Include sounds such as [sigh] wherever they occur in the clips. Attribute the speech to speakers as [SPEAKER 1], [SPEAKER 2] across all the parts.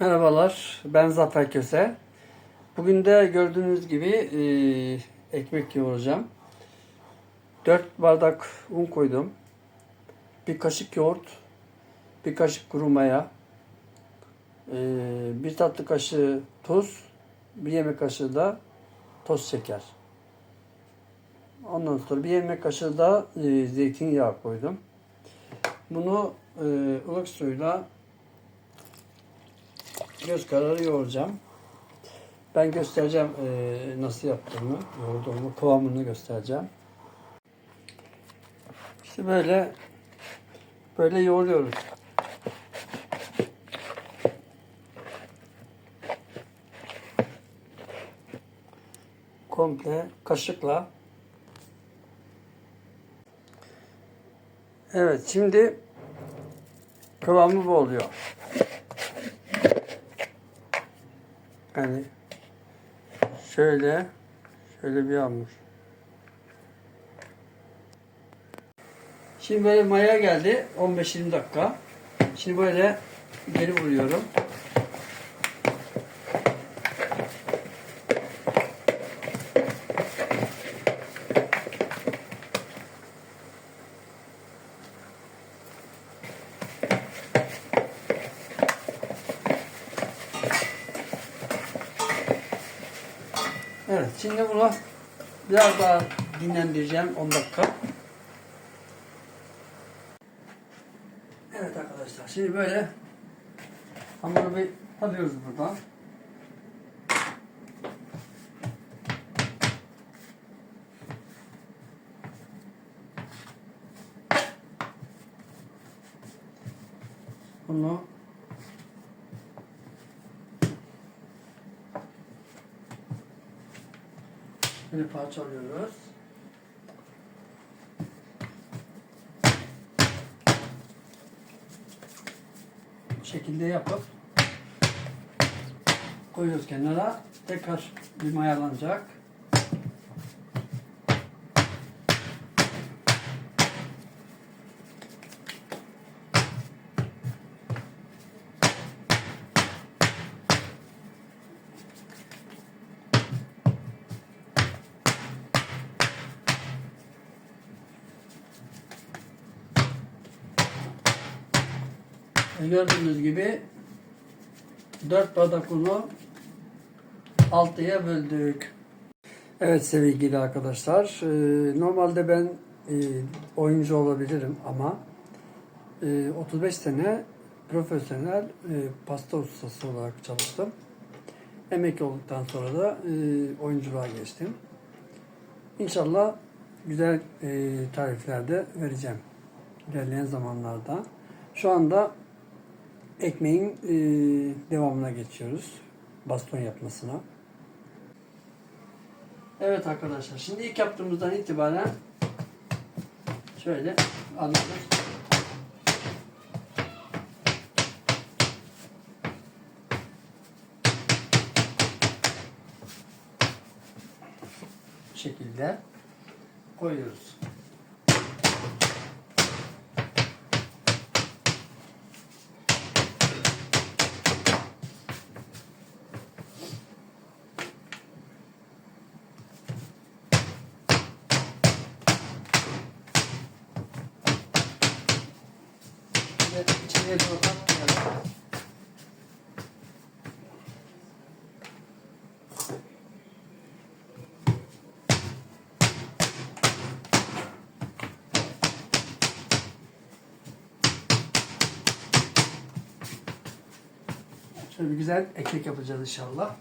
[SPEAKER 1] Merhabalar, ben Zafer Köse. Bugün de gördüğünüz gibi e, ekmek yoğuracağım. 4 bardak un koydum. Bir kaşık yoğurt, bir kaşık kuru maya, e, bir tatlı kaşığı tuz, bir yemek kaşığı da toz şeker. Ondan sonra bir yemek kaşığı da e, zeytinyağı koydum. Bunu e, ılık suyla göz kararı yoğuracağım. Ben göstereceğim e, nasıl yaptığımı, yoğurduğumu, kıvamını göstereceğim. İşte böyle böyle yoğuruyoruz. Komple kaşıkla. Evet şimdi kıvamı bu oluyor. Yani şöyle şöyle bir hamur. Şimdi böyle maya geldi 15-20 dakika. Şimdi böyle geri vuruyorum. Evet şimdi bunu biraz daha dinlendireceğim 10 dakika. Evet arkadaşlar şimdi böyle hamuru bir alıyoruz buradan. Bunu böyle parçalıyoruz. Bu şekilde yapıp koyuyoruz kenara. Tekrar bir mayalanacak. Gördüğünüz gibi 4 bardak unu 6'ya böldük. Evet sevgili arkadaşlar, e, normalde ben e, oyuncu olabilirim ama e, 35 sene profesyonel e, pasta ustası olarak çalıştım. Emekli olduktan sonra da e, oyunculuğa geçtim. İnşallah güzel e, tariflerde vereceğim ilerleyen zamanlarda. Şu anda ekmeğin e, devamına geçiyoruz. Baston yapmasına. Evet arkadaşlar şimdi ilk yaptığımızdan itibaren şöyle alıyoruz. Şekilde koyuyoruz. Ve içeriye doğru atmayalım. Şöyle bir güzel ekmek yapacağız inşallah.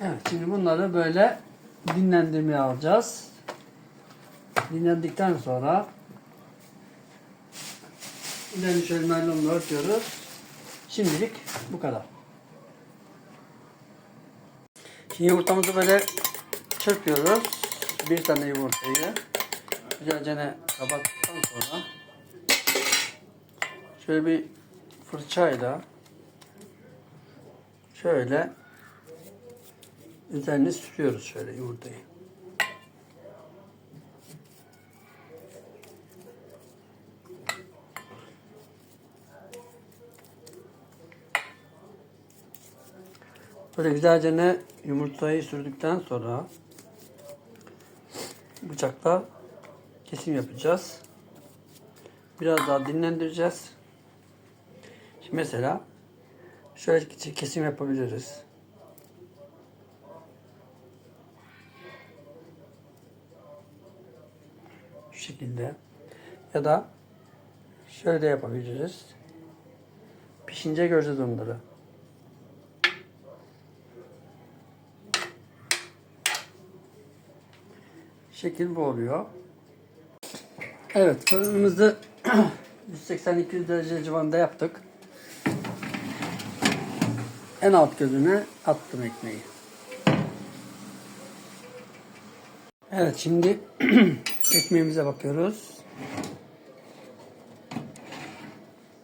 [SPEAKER 1] Evet şimdi bunları böyle dinlendirmeye alacağız. Dinlendikten sonra üzerine şöyle naylonla örtüyoruz. Şimdilik bu kadar. Şimdi yumurtamızı böyle çırpıyoruz. Bir tane yumurtayı güzelce ne kapattıktan sonra şöyle bir fırçayla şöyle üzerine sürüyoruz şöyle yumurtayı. Böyle güzelce ne yumurtayı sürdükten sonra bıçakla kesim yapacağız. Biraz daha dinlendireceğiz. Şimdi mesela şöyle kesim yapabiliriz. Şekilde. Ya da şöyle de yapabiliriz. Pişince göreceğiz onları. Şekil bu oluyor. Evet fırınımızı [clears throat] 180-200 derece civarında yaptık. En alt gözüne attım ekmeği. Evet şimdi [clears throat] ekmeğimize bakıyoruz.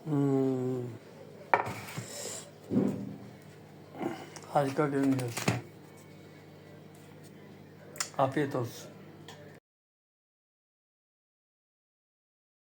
[SPEAKER 1] Hmm. Harika görünüyor. Afiyet olsun.